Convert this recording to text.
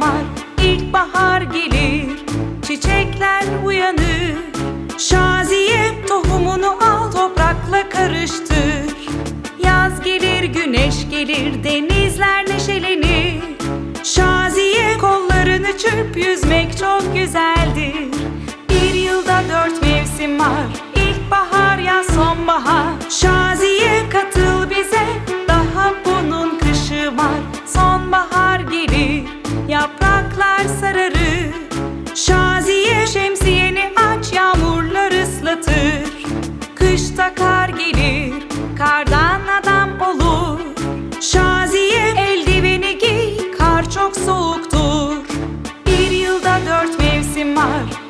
var ilkbahar gelir Çiçekler uyanır. Şaziye tohumunu al toprakla karıştır. Yaz gelir güneş gelir denizler neşelenir. Şaziye kollarını çırp yüzmek çok güzel. mimar